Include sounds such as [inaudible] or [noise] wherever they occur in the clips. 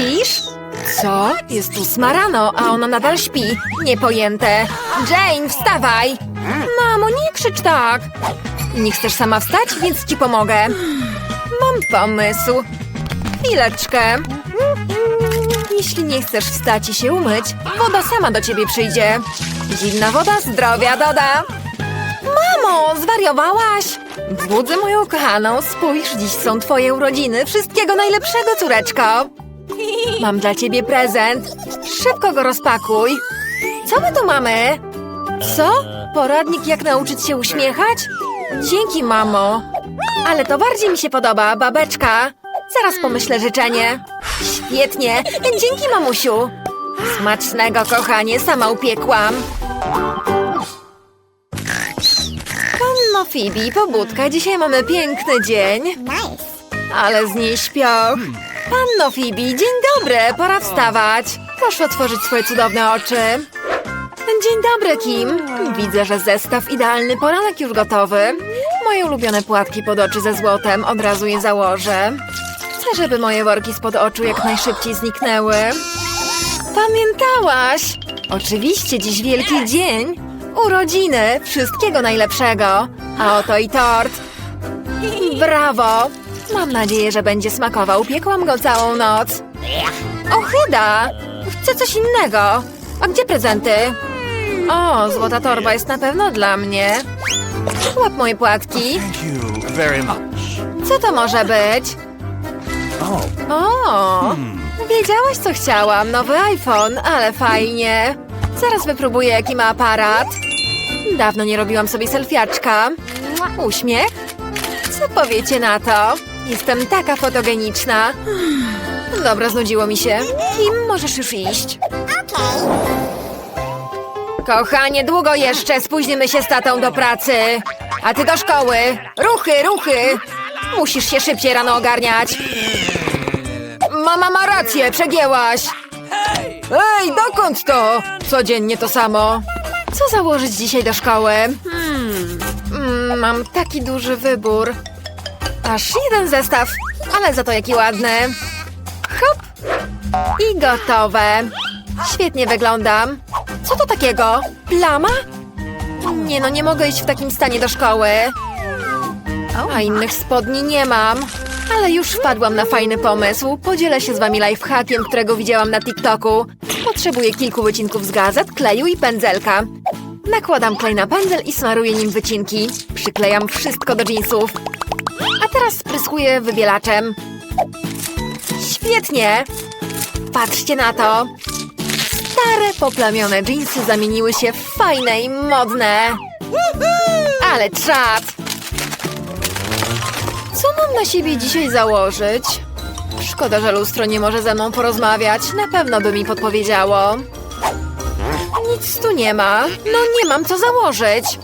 śpisz? Co? Jest ósma rano, a ona nadal śpi. Niepojęte. Jane, wstawaj! Mamo, nie krzycz tak! Nie chcesz sama wstać, więc ci pomogę. Mam pomysł. Chwileczkę. Jeśli nie chcesz wstać i się umyć, woda sama do ciebie przyjdzie. Zimna woda zdrowia doda. Mamo, zwariowałaś? Budzę moją kochaną. Spójrz, dziś są twoje urodziny. Wszystkiego najlepszego, córeczko. Mam dla ciebie prezent. Szybko go rozpakuj. Co my tu mamy? Co? Poradnik jak nauczyć się uśmiechać? Dzięki, mamo. Ale to bardziej mi się podoba, babeczka. Zaraz pomyślę życzenie. Świetnie. Dzięki, mamusiu. Smacznego, kochanie, sama upiekłam. Panno Phoebe, pobudka, dzisiaj mamy piękny dzień. Nice. Ale z niej śpioch. Panno Phoebe, dzień dobry, pora wstawać. Proszę otworzyć swoje cudowne oczy. Dzień dobry, Kim. Widzę, że zestaw idealny poranek już gotowy. Moje ulubione płatki pod oczy ze złotem od razu je założę. Chcę, żeby moje worki spod oczu jak najszybciej zniknęły. Pamiętałaś! Oczywiście dziś wielki dzień. Urodziny, wszystkiego najlepszego. A oto i tort. Brawo! Mam nadzieję, że będzie smakował. Piekłam go całą noc. Ochyda! Chcę coś innego. A gdzie prezenty? O, złota torba jest na pewno dla mnie. Łap moje płatki. Co to może być? Oh, O, wiedziałaś co chciałam. Nowy iPhone, ale fajnie. Zaraz wypróbuję jaki ma aparat. Dawno nie robiłam sobie selfiaczka. Uśmiech? Co powiecie na to? Jestem taka fotogeniczna. Dobra, znudziło mi się. Kim możesz już iść? Kochanie, długo jeszcze spóźnimy się z tatą do pracy. A ty do szkoły. Ruchy, ruchy. Musisz się szybciej rano ogarniać. Mama ma rację, przegięłaś. Ej, dokąd to? Codziennie to samo. Co założyć dzisiaj do szkoły? Hmm, mm, mam taki duży wybór. Aż jeden zestaw, ale za to jaki ładny. Hop! I gotowe. Świetnie wyglądam. Co to takiego? Plama? Nie no, nie mogę iść w takim stanie do szkoły. A innych spodni nie mam. Ale już wpadłam na fajny pomysł. Podzielę się z wami lifehackiem, którego widziałam na TikToku. Potrzebuję kilku wycinków z gazet, kleju i pędzelka. Nakładam klej na pędzel i smaruję nim wycinki. Przyklejam wszystko do jeansów. Teraz spryskuję wybielaczem. Świetnie! Patrzcie na to! Stare, poplamione dżinsy zamieniły się w fajne i modne. Ale czad! Co mam na siebie dzisiaj założyć? Szkoda, że lustro nie może ze mną porozmawiać. Na pewno by mi podpowiedziało. Nic tu nie ma. No nie mam co założyć.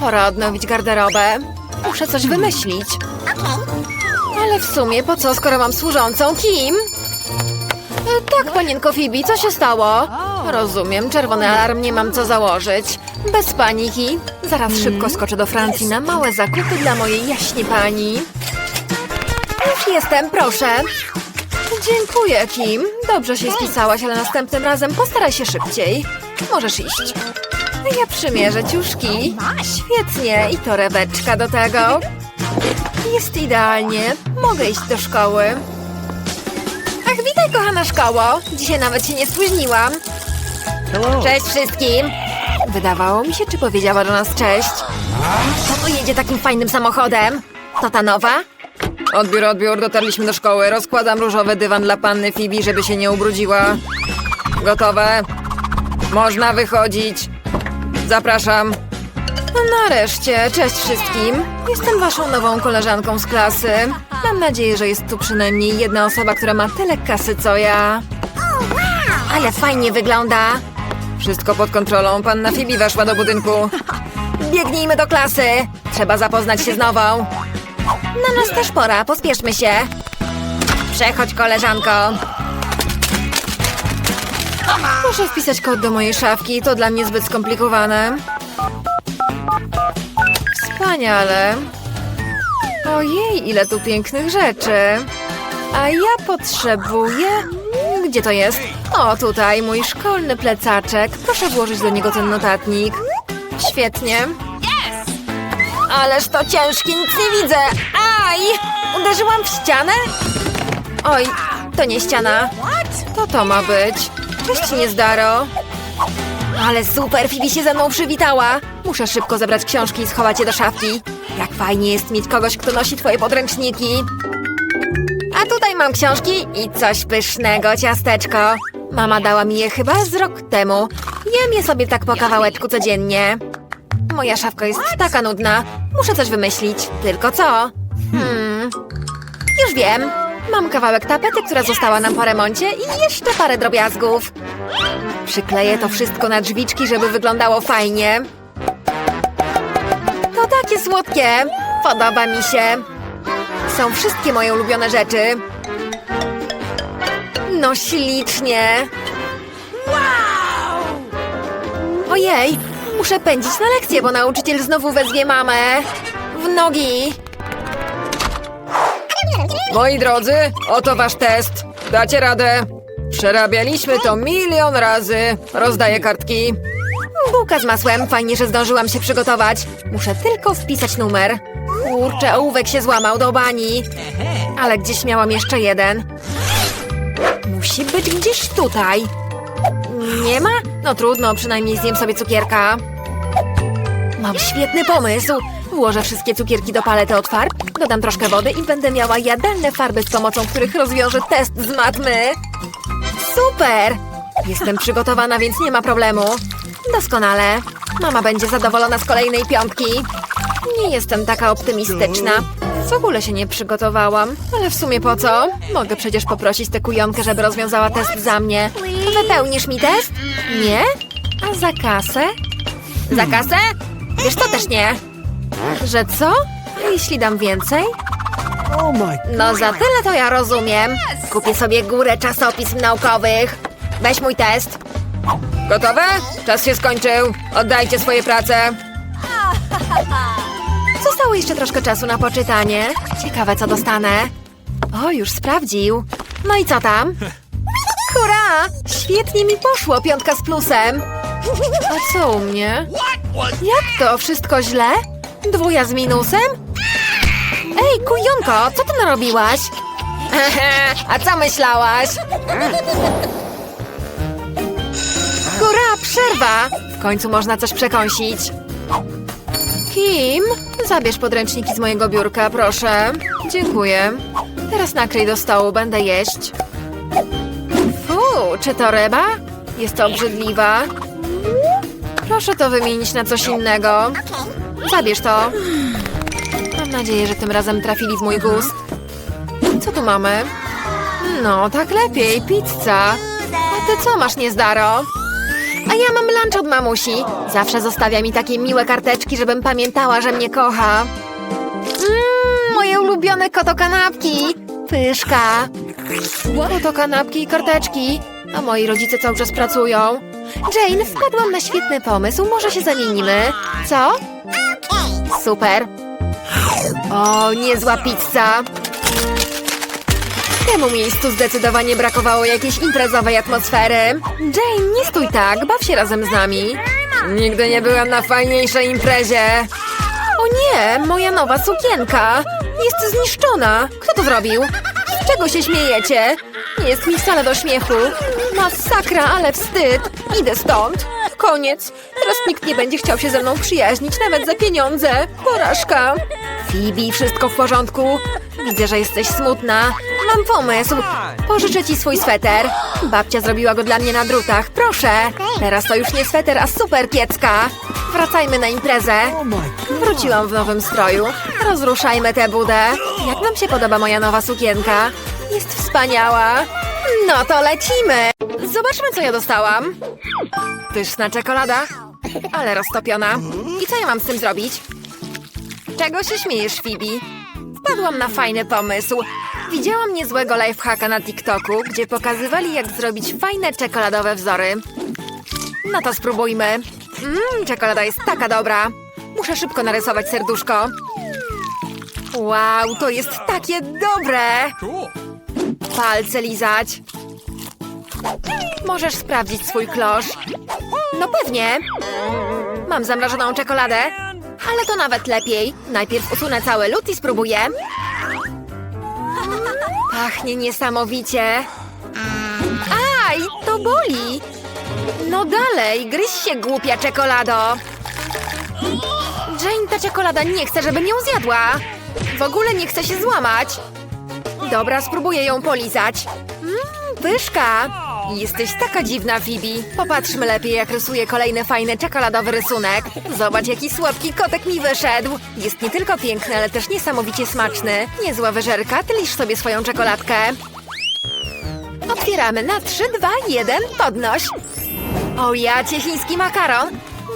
Pora odnowić garderobę. Muszę coś wymyślić. Ale w sumie po co, skoro mam służącą Kim? E, Tak, panienko Phoebe, co się stało? Rozumiem, czerwony alarm, nie mam co założyć. Bez paniki. Zaraz szybko skoczę do Francji na małe zakupy dla mojej jaśnie pani. Już jestem, proszę. Dziękuję, Kim. Dobrze się spisałaś, ale następnym razem postaraj się szybciej. Możesz iść. Ja przymierzę ciuszki. Świetnie, i torebeczka do tego. Jest idealnie. Mogę iść do szkoły. Ach, witaj, kochana szkoło. Dzisiaj nawet się nie spóźniłam. hello. Cześć wszystkim. Wydawało mi się, czy powiedziała do nas cześć. Kto tu jedzie takim fajnym samochodem? To ta nowa? Odbiór, odbiór, dotarliśmy do szkoły. Rozkładam różowy dywan dla panny Phoebe, żeby się nie ubrudziła. Gotowe? Można wychodzić. Zapraszam. No nareszcie, cześć wszystkim. Jestem waszą nową koleżanką z klasy. Mam nadzieję, że jest tu przynajmniej jedna osoba, która ma tyle kasy co ja. Ale fajnie wygląda. Wszystko pod kontrolą. Panna Phoebe weszła do budynku. Biegnijmy do klasy. Trzeba zapoznać się z nową. Na nas też pora. Pospieszmy się. Przechodź, koleżanko. Muszę wpisać kod do mojej szafki. To dla mnie zbyt skomplikowane. Wspaniale. Ojej, ile tu pięknych rzeczy. A ja potrzebuję Gdzie to jest? O, tutaj, mój szkolny plecaczek. Proszę włożyć do niego ten notatnik. Świetnie. Ależ to ciężkie, nic nie widzę. Aj! Uderzyłam w ścianę? Oj, to nie ściana. To to ma być. Cześć, niezdaro. Ale super, Fibi się ze mną przywitała. Muszę szybko zebrać książki i schować je do szafki. Jak fajnie jest mieć kogoś, kto nosi twoje podręczniki. A tutaj mam książki i coś pysznego, ciasteczko. Mama dała mi je chyba z rok temu. Jem je sobie tak po kawałeczku codziennie. Moja szafka jest taka nudna. Muszę coś wymyślić. Tylko co? Hmm. Już wiem. Mam kawałek tapety, która została nam po remoncie i jeszcze parę drobiazgów. Przykleję to wszystko na drzwiczki, żeby wyglądało fajnie. Słodkie. Podoba mi się. Są wszystkie moje ulubione rzeczy. No ślicznie. Ojej, muszę pędzić na lekcję, bo nauczyciel znowu wezwie mamę. W nogi. Moi drodzy, oto wasz test. Dacie radę. Przerabialiśmy to milion razy. Rozdaję kartki. Bułka z masłem. Fajnie, że zdążyłam się przygotować. Muszę tylko wpisać numer. Kurczę, ołówek się złamał do bani. Ale gdzieś miałam jeszcze jeden. Musi być gdzieś tutaj. Nie ma? No trudno, przynajmniej zjem sobie cukierka. Mam świetny pomysł. Włożę wszystkie cukierki do palety od farb, dodam troszkę wody i będę miała jadalne farby, z pomocą których rozwiążę test z matmy. Super! Jestem przygotowana, więc nie ma problemu. Doskonale. Mama będzie zadowolona z kolejnej piątki. Nie jestem taka optymistyczna. W ogóle się nie przygotowałam. Ale w sumie po co? Mogę przecież poprosić tę kujonkę, żeby rozwiązała test za mnie. Wypełnisz mi test? Nie? A za kasę? Za kasę? Wiesz, to też nie. Że co? A jeśli dam więcej? Oh No za tyle to ja rozumiem. Kupię sobie górę czasopism naukowych. Weź mój test. Gotowe? Czas się skończył. Oddajcie swoje prace. [laughs] Zostało jeszcze troszkę czasu na poczytanie. Ciekawe, co dostanę. O, już sprawdził. No i co tam? [laughs] Hurra! Świetnie mi poszło, piątka z plusem. A co u mnie? Jak to? Wszystko źle? Dwuja z minusem? Ej, kujonko, co ty narobiłaś? [laughs] A co myślałaś? Hurra, przerwa! W końcu można coś przekąsić. Kim? Zabierz podręczniki z mojego biurka, proszę. Dziękuję. Teraz nakryj do stołu, będę jeść. Fu, czy to ryba? Jest to obrzydliwa. Proszę to wymienić na coś innego. Zabierz to. Mam nadzieję, że tym razem trafili w mój gust. Co tu mamy? No, tak lepiej, pizza. A ty co masz, niezdaro? A ja mam lunch od mamusi. Zawsze zostawia mi takie miłe karteczki, żebym pamiętała, że mnie kocha. Mmm, moje ulubione kotokanapki. Pyszka. Kotokanapki i karteczki. A moi rodzice cały czas pracują. Jane, wpadłam na świetny pomysł. Może się zamienimy. Co? Super. O, niezła pizza. Temu miejscu zdecydowanie brakowało jakiejś imprezowej atmosfery. Jane, nie stój tak, baw się razem z nami. Nigdy nie byłam na fajniejszej imprezie. O nie, moja nowa sukienka. Jest zniszczona. Kto to zrobił? Czego się śmiejecie? Nie jest mi wcale do śmiechu. Masakra, ale wstyd. Idę stąd. Koniec. Teraz nikt nie będzie chciał się ze mną przyjaźnić, nawet za pieniądze. Porażka. Phoebe, wszystko w porządku? Widzę, że jesteś smutna. Mam pomysł. Pożyczę ci swój sweter. Babcia zrobiła go dla mnie na drutach. Proszę. Teraz to już nie sweter, a super kiecka. Wracajmy na imprezę. Wróciłam w nowym stroju. Rozruszajmy tę budę. Jak nam się podoba moja nowa sukienka? Jest wspaniała. No to lecimy. Zobaczmy, co ja dostałam. Pyszna czekolada, ale roztopiona. I co ja mam z tym zrobić? Czego się śmiejesz, Phoebe? Wpadłam na fajny pomysł. Widziałam niezłego lifehacka na TikToku, gdzie pokazywali, jak zrobić fajne czekoladowe wzory. No to spróbujmy. Mmm, czekolada jest taka dobra. Muszę szybko narysować serduszko. Wow, to jest takie dobre! Palce lizać. Możesz sprawdzić swój klosz. No pewnie. Mam zamrożoną czekoladę, ale to nawet lepiej. Najpierw usunę cały lód i spróbuję. Pachnie niesamowicie. Aj, to boli. No dalej, gryź się, głupia czekolado. Jane, ta czekolada nie chce, żebym ją zjadła. W ogóle nie chce się złamać. Dobra, spróbuję ją polizać. Mmm, pyszka. Jesteś taka dziwna, Phoebe. Popatrzmy lepiej, jak rysuje kolejny fajny czekoladowy rysunek. Zobacz, jaki słodki kotek mi wyszedł. Jest nie tylko piękny, ale też niesamowicie smaczny. Niezła wyżerka, ty lisz sobie swoją czekoladkę. Otwieramy na 3, 2, 1, podnoś. O ja cię chiński makaron.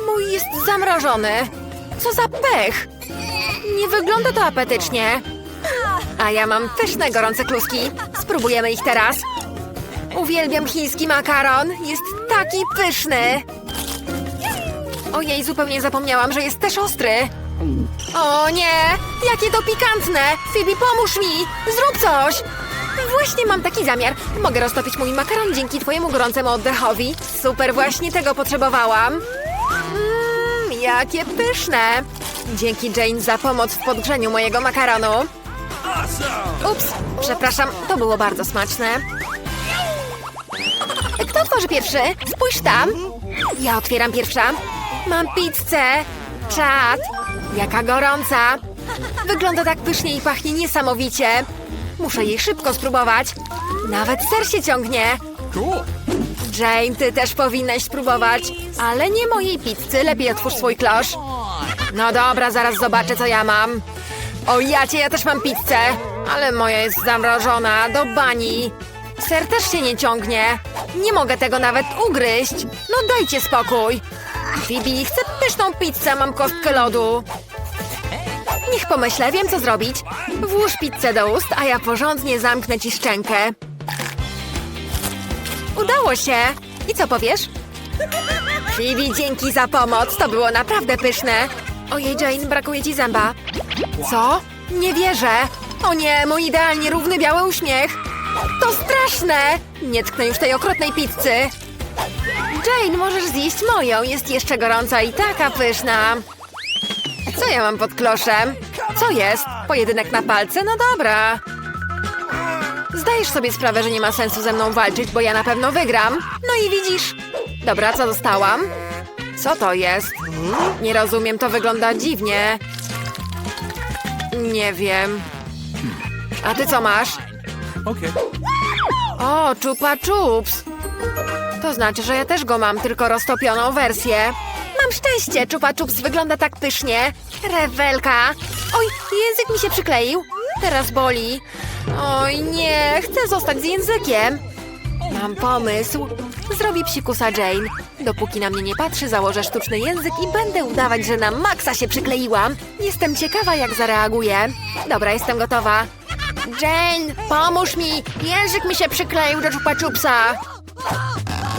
Mój jest zamrożony. Co za pech. Nie wygląda to apetycznie. A ja mam pyszne, gorące kluski. Spróbujemy ich teraz. Uwielbiam chiński makaron. Jest taki pyszny. Ojej, zupełnie zapomniałam, że jest też ostry. O nie! Jakie to pikantne! Phoebe, pomóż mi! Zrób coś! Właśnie mam taki zamiar. Mogę roztopić mój makaron dzięki twojemu gorącemu oddechowi. Super, właśnie tego potrzebowałam. Mmm, jakie pyszne! Dzięki Jane za pomoc w podgrzeniu mojego makaronu. Ups, przepraszam, to było bardzo smaczne. Kto otworzy pierwszy? Spójrz tam. Ja otwieram pierwsza. Mam pizzę. Czad. Jaka gorąca. Wygląda tak pysznie i pachnie niesamowicie. Muszę jej szybko spróbować. Nawet ser się ciągnie. Jane, ty też powinnaś spróbować. Ale nie mojej pizzy, lepiej otwórz swój klosz. No dobra, zaraz zobaczę, co ja mam. O jacie, ja też mam pizzę. Ale moja jest zamrożona, do bani. Ser też się nie ciągnie. Nie mogę tego nawet ugryźć. No dajcie spokój. Phoebe, chcę pyszną pizzę, mam kostkę lodu. Niech pomyślę, wiem co zrobić. Włóż pizzę do ust, a ja porządnie zamknę ci szczękę. Udało się! I co powiesz? Phoebe, dzięki za pomoc, to było naprawdę pyszne. Ojej, Jane, brakuje ci zęba. Co? Nie wierzę. O nie, mój idealnie równy biały uśmiech. To straszne! Nie tknę już tej okropnej pizzy. Jane, możesz zjeść moją, jest jeszcze gorąca i taka pyszna. Co ja mam pod kloszem? Co jest? Pojedynek na palce? No dobra. Zdajesz sobie sprawę, że nie ma sensu ze mną walczyć, bo ja na pewno wygram. No i widzisz. Dobra, co dostałam? Co to jest? Nie rozumiem, to wygląda dziwnie. Nie wiem. A ty co masz? Okay. O, czupa chups. To znaczy, że ja też go mam, tylko roztopioną wersję. Mam szczęście, czupa chups wygląda tak pysznie. Rewelka. Oj, język mi się przykleił. Teraz boli. Oj, nie, chcę zostać z językiem. Mam pomysł. Zrobię psikusa Jane. Dopóki na mnie nie patrzy, założę sztuczny język i będę udawać, że na maksa się przykleiłam. Jestem ciekawa, jak zareaguje. Dobra, jestem gotowa. Jane, pomóż mi! Język mi się przykleił do czupa czupsa.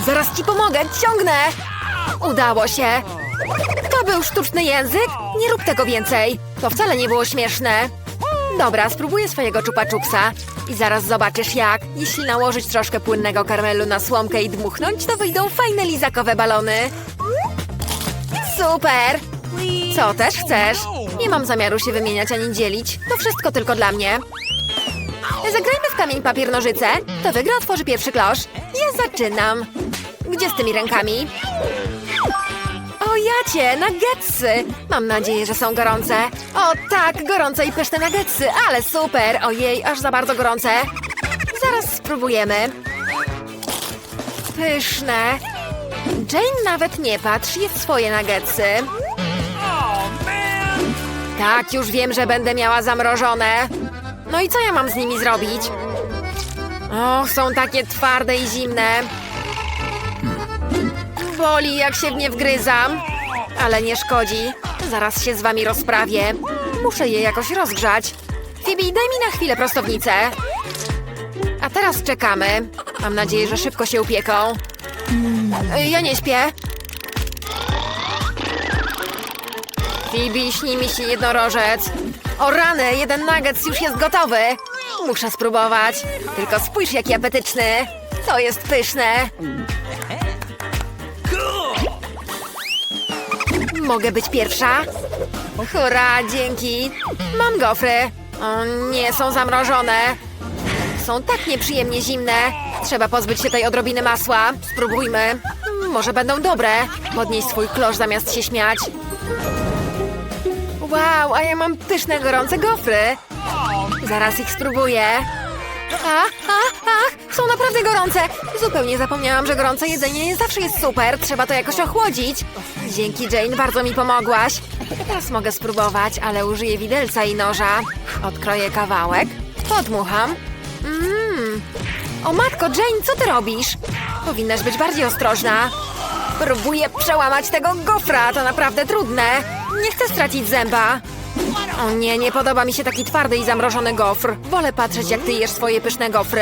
Zaraz ci pomogę, ciągnę! Udało się. To był sztuczny język? Nie rób tego więcej. To wcale nie było śmieszne. Dobra, spróbuję swojego czupa czupsa. I zaraz zobaczysz jak. Jeśli nałożyć troszkę płynnego karmelu na słomkę i dmuchnąć, to wyjdą fajne lizakowe balony. Super! Co też chcesz? Nie mam zamiaru się wymieniać ani dzielić. To wszystko tylko dla mnie. Zagrajmy w kamień, papier, nożyce. To wygra otworzy pierwszy klosz. Ja zaczynam. Gdzie z tymi rękami? O jacie, nuggetsy! Mam nadzieję, że są gorące. O tak, gorące i pyszne nuggetsy, ale super! Ojej, aż za bardzo gorące. Zaraz spróbujemy. Pyszne. Jane nawet nie patrz, jest swoje nuggetsy. Tak, już wiem, że będę miała zamrożone. No i co ja mam z nimi zrobić? Och, są takie twarde i zimne. Boli, jak się w nie wgryzam. Ale nie szkodzi. Zaraz się z wami rozprawię. Muszę je jakoś rozgrzać. Phoebe, daj mi na chwilę prostownicę. A teraz czekamy. Mam nadzieję, że szybko się upieką. Ja nie śpię. Phoebe, śni mi się jednorożec. O rany, jeden nuggets już jest gotowy. Muszę spróbować. Tylko spójrz, jaki apetyczny. To jest pyszne. Mogę być pierwsza? Hurra, dzięki. Mam gofry. O, nie są zamrożone. Są tak nieprzyjemnie zimne. Trzeba pozbyć się tej odrobiny masła. Spróbujmy. Może będą dobre. Podnieś swój klosz zamiast się śmiać. Wow, a ja mam pyszne, gorące gofry. Zaraz ich spróbuję. A, a, ach, są naprawdę gorące. Zupełnie zapomniałam, że gorące jedzenie nie zawsze jest super. Trzeba to jakoś ochłodzić. Dzięki, Jane, bardzo mi pomogłaś. Teraz mogę spróbować, ale użyję widelca i noża. Odkroję kawałek, podmucham. Mmm. O matko, Jane, co ty robisz? Powinnaś być bardziej ostrożna. Próbuję przełamać tego gofra, to naprawdę trudne. Nie chcę stracić zęba. O nie, nie podoba mi się taki twardy i zamrożony gofr. Wolę patrzeć, jak ty jesz swoje pyszne gofry.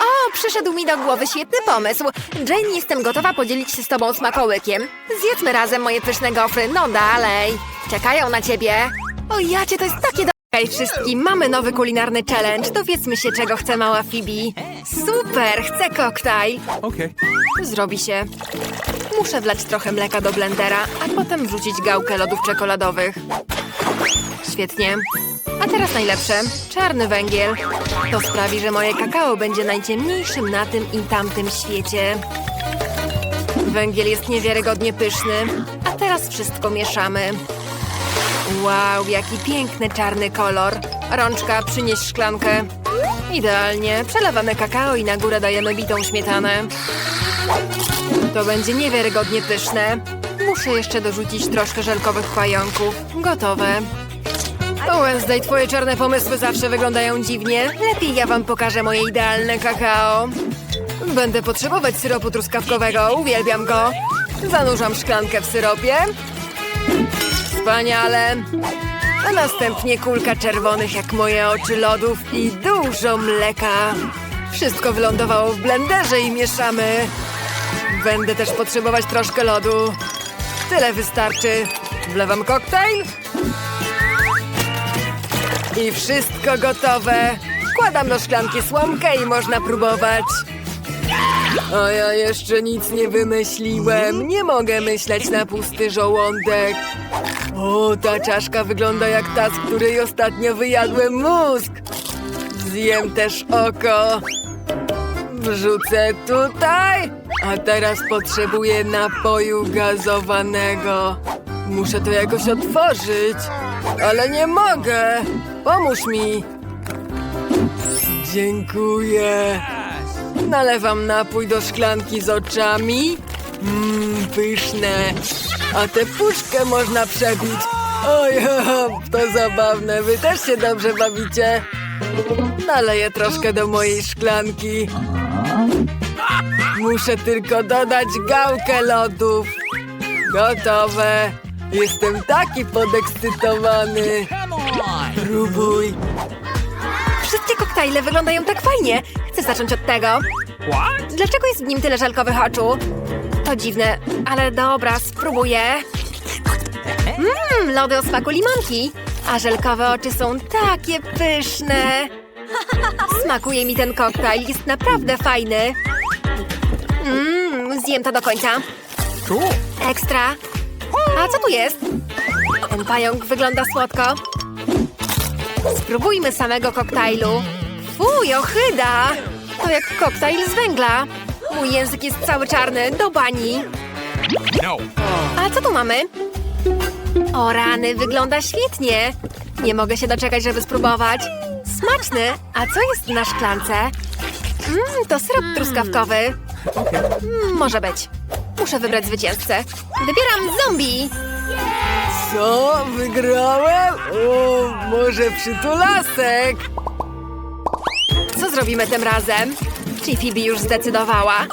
O, przyszedł mi do głowy świetny pomysł. Jane, jestem gotowa podzielić się z tobą smakołykiem. Zjedzmy razem moje pyszne gofry, no dalej. Czekają na ciebie. O jacie, to jest takie do... Hej wszystkim, mamy nowy kulinarny challenge. Dowiedzmy się, czego chce mała Phoebe. Super, chcę koktajl. Okay. Zrobi się. Muszę wlać trochę mleka do blendera, a potem wrzucić gałkę lodów czekoladowych. Świetnie. A teraz najlepsze. Czarny węgiel. To sprawi, że moje kakao będzie najciemniejszym na tym i tamtym świecie. Węgiel jest niewiarygodnie pyszny. A teraz wszystko mieszamy. Wow, jaki piękny czarny kolor. Rączka, przynieś szklankę. Idealnie. Przelewamy kakao i na górę dajemy bitą śmietanę. To będzie niewiarygodnie pyszne. Muszę jeszcze dorzucić troszkę żelkowych pająków. Gotowe. Wednesday, twoje czarne pomysły zawsze wyglądają dziwnie. Lepiej ja wam pokażę moje idealne kakao. Będę potrzebować syropu truskawkowego, uwielbiam go. Zanurzam szklankę w syropie. Wspaniale. A następnie kulka czerwonych jak moje oczy lodów i dużo mleka. Wszystko wylądowało w blenderze i mieszamy. Będę też potrzebować troszkę lodu. Tyle wystarczy. Wlewam koktajl. I wszystko gotowe. Wkładam do szklanki słomkę i można próbować. A ja jeszcze nic nie wymyśliłem. Nie mogę myśleć na pusty żołądek. O, ta czaszka wygląda jak ta, z której ostatnio wyjadłem mózg. Zjem też oko. Wrzucę tutaj. A teraz potrzebuję napoju gazowanego. Muszę to jakoś otworzyć. Ale nie mogę. Pomóż mi. Dziękuję. Nalewam napój do szklanki z oczami. Mmm, pyszne. A tę puszkę można przebić. Oj, [laughs] to zabawne. Wy też się dobrze bawicie. Naleję troszkę do mojej szklanki. Muszę tylko dodać gałkę lodów. Gotowe. Jestem taki podekscytowany. Próbuj. Wszystkie koktajle wyglądają tak fajnie. Chcę zacząć od tego. What? Dlaczego jest w nim tyle żelkowych oczu? To dziwne, ale dobra, spróbuję. Mmm, lody o smaku limonki. A żelkowe oczy są takie pyszne. Smakuje mi ten koktajl, jest naprawdę fajny. Mmm, zjem to do końca. Ekstra. A co tu jest? Ten pająk wygląda słodko. Spróbujmy samego koktajlu. Fuj, ochyda! To jak koktajl z węgla. Mój język jest cały czarny, do bani. No. A co tu mamy? O rany, wygląda świetnie. Nie mogę się doczekać, żeby spróbować. Smaczny. A co jest na szklance? Mmm, to syrop truskawkowy. Może być. Muszę wybrać zwycięzcę. Wybieram zombie. Co? Wygrałem? O, może przytulasek? Co zrobimy tym razem? Czy Phoebe już zdecydowała?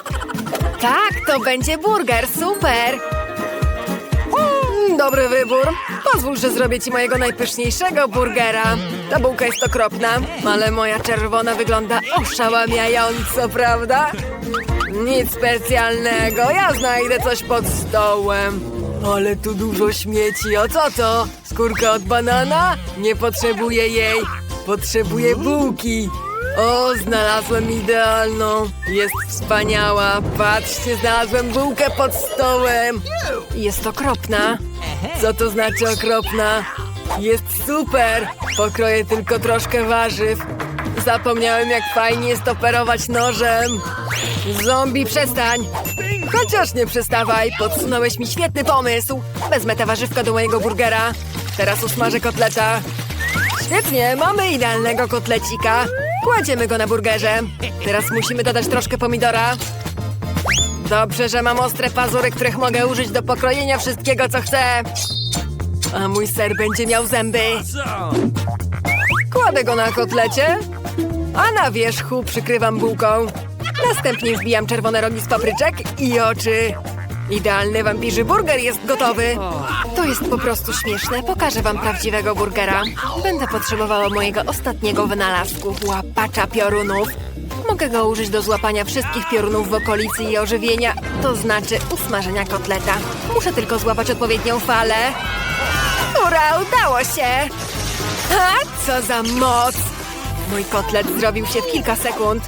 Tak, to będzie burger, super! Mm, Dobry wybór. Pozwól, że zrobię ci mojego najpyszniejszego burgera. Ta bułka jest okropna, ale moja czerwona wygląda oszałamiająco, prawda? Nic specjalnego, ja znajdę coś pod stołem. Ale tu dużo śmieci, a co to? Skórka od banana? Nie potrzebuję jej. Potrzebuję bułki. O, znalazłem idealną. Jest wspaniała. Patrzcie, znalazłem bułkę pod stołem. Jest okropna. Co to znaczy okropna? Jest super. Pokroję tylko troszkę warzyw. Zapomniałem, jak fajnie jest operować nożem. Zombie, przestań. Chociaż nie przestawaj, podsunąłeś mi świetny pomysł. Wezmę tę warzywkę do mojego burgera. Teraz usmażę kotleta. Świetnie, mamy idealnego kotlecika. Kładziemy go na burgerze. Teraz musimy dodać troszkę pomidora. Dobrze, że mam ostre pazury, których mogę użyć do pokrojenia wszystkiego, co chcę. A mój ser będzie miał zęby. Kładę go na kotlecie, a na wierzchu przykrywam bułką. Następnie wbijam czerwone rogi z papryczek i oczy. Idealny wampirzy burger jest gotowy. To jest po prostu śmieszne. Pokażę wam prawdziwego burgera. Będę potrzebowała mojego ostatniego wynalazku, łapacza piorunów. Mogę go użyć do złapania wszystkich piorunów w okolicy i ożywienia, to znaczy usmażenia kotleta. Muszę tylko złapać odpowiednią falę. Ura, udało się! A co za moc! Mój kotlet zrobił się w kilka sekund.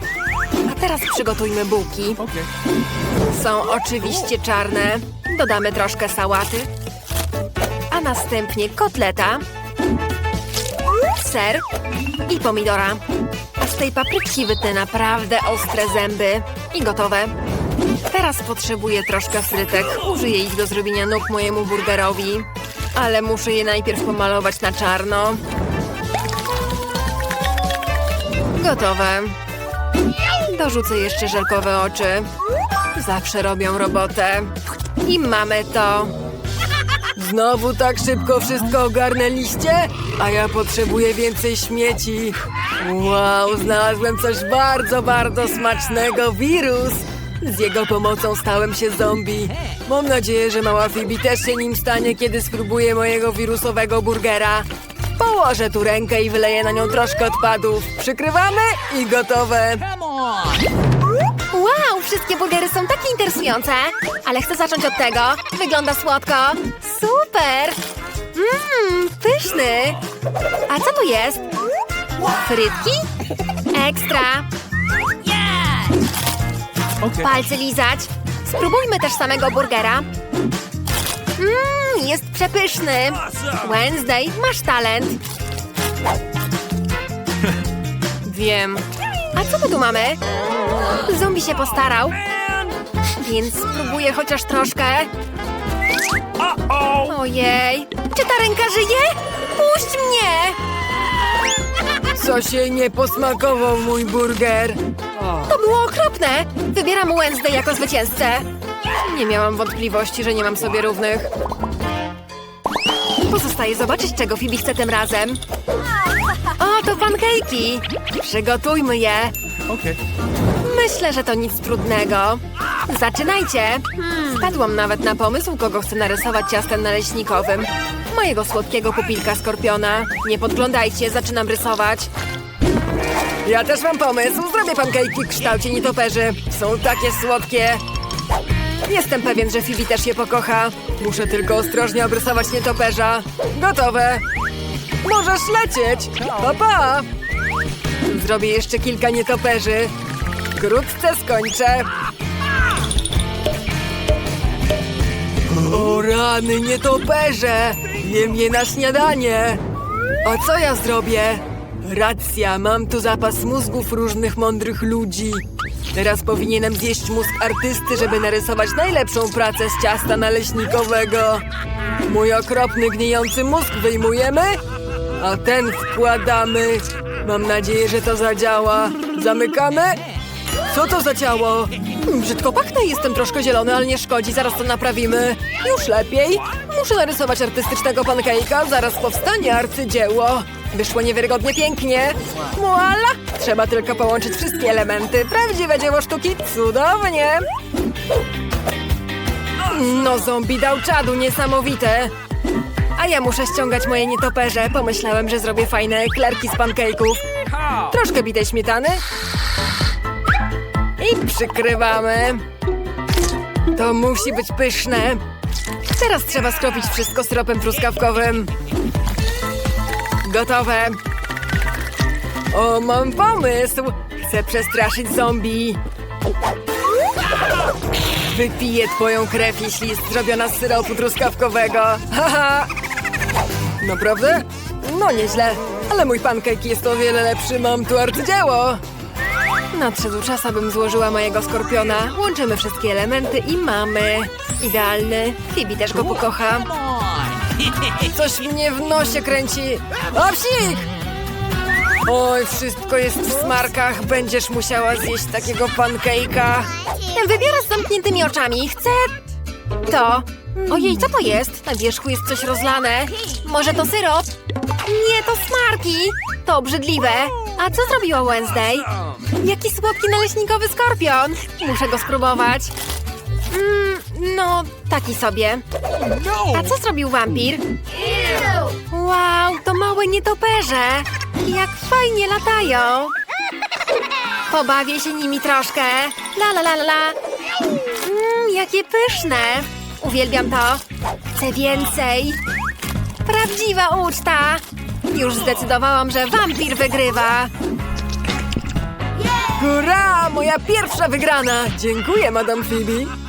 A teraz przygotujmy bułki. Okay. Są oczywiście czarne. Dodamy troszkę sałaty. A następnie kotleta, ser i pomidora. A z tej papryki wytnę naprawdę ostre zęby. I gotowe. Teraz potrzebuję troszkę frytek. Użyję ich do zrobienia nóg mojemu burgerowi. Ale muszę je najpierw pomalować na czarno. Gotowe. Dorzucę jeszcze żelkowe oczy. Zawsze robią robotę. I mamy to. Znowu tak szybko wszystko ogarnęliście? A ja potrzebuję więcej śmieci. Wow, znalazłem coś bardzo, bardzo smacznego. Wirus. Z jego pomocą stałem się zombie. Mam nadzieję, że mała Phoebe też się nim stanie, kiedy spróbuje mojego wirusowego burgera. Położę tu rękę i wyleję na nią troszkę odpadów. Przykrywamy i gotowe. Wszystkie burgery są takie interesujące. Ale chcę zacząć od tego. Wygląda słodko. Super! Mmm, pyszny. A co tu jest? Frytki? Ekstra. Okay. Palce lizać. Spróbujmy też samego burgera. Mmm, jest przepyszny. Wednesday, masz talent. [laughs] Wiem. A co my tu mamy? Zombie się postarał. Więc spróbuję chociaż troszkę. Ojej, czy ta ręka żyje? Puść mnie! Co się nie posmakował mój burger? To było okropne! Wybieram Wednesday jako zwycięzcę. Nie miałam wątpliwości, że nie mam sobie równych. Pozostaje zobaczyć, czego Phoebe chce tym razem. To pankejki! Przygotujmy je. Okay. Myślę, że to nic trudnego. Zaczynajcie! Spadłam nawet na pomysł, kogo chcę narysować ciastem naleśnikowym. Mojego słodkiego pupilka skorpiona. Nie podglądajcie, zaczynam rysować. Ja też mam pomysł. Zrobię pankejki w kształcie nietoperzy. Są takie słodkie. Jestem pewien, że Phoebe też je pokocha. Muszę tylko ostrożnie obrysować nietoperza. Gotowe. Możesz lecieć. Pa, pa. Zrobię jeszcze kilka nietoperzy. Wkrótce skończę. O rany, nietoperze! Jem je na śniadanie. A co ja zrobię? Racja, mam tu zapas mózgów różnych mądrych ludzi. Teraz powinienem zjeść mózg artysty, żeby narysować najlepszą pracę z ciasta naleśnikowego. Mój okropny, gnijący mózg wyjmujemy, a ten wkładamy. Mam nadzieję, że to zadziała. Zamykamy? Co to za ciało? Brzydko pachnę, jestem troszkę zielony, ale nie szkodzi, zaraz to naprawimy. Już lepiej. Muszę narysować artystycznego pankejka, zaraz powstanie arcydzieło. Wyszło niewiarygodnie pięknie. Voila! Trzeba tylko połączyć wszystkie elementy. Prawdziwe dzieło sztuki. Cudownie! No, zombie dał czadu, niesamowite. A ja muszę ściągać moje nietoperze. Pomyślałem, że zrobię fajne eklerki z pankejków. Troszkę bitej śmietany. I przykrywamy. To musi być pyszne. Teraz trzeba skropić wszystko syropem truskawkowym. Gotowe. O, mam pomysł! Chcę przestraszyć zombie. Wypiję twoją krew, jeśli jest zrobiona z syropu truskawkowego. [laughs] Haha! Naprawdę? No nieźle, ale mój pancake jest o wiele lepszy, mam tu arcydzieło. Nadszedł czas, abym złożyła mojego skorpiona. Łączymy wszystkie elementy i mamy. Idealny. Phoebe też go pokocha. [laughs] Coś mnie w nosie kręci. O, psik! Oj, wszystko jest w smarkach. Będziesz musiała zjeść takiego pancake'a. Wybiorę z zamkniętymi oczami. Chcę to. Ojej, co to jest? Na wierzchu jest coś rozlane. Może to syrop? Nie, to smarki. To obrzydliwe. A co zrobiła Wednesday? Jaki słodki naleśnikowy skorpion. Muszę go spróbować. Mm, no, taki sobie. A co zrobił wampir? Wow, to małe nietoperze. Jak fajnie latają. Pobawię się nimi troszkę. La la la la. Mmm, jakie pyszne. Uwielbiam to. Chcę więcej. Prawdziwa uczta. Już zdecydowałam, że wampir wygrywa. Hurra! Moja pierwsza wygrana! Dziękuję, Madame Phoebe.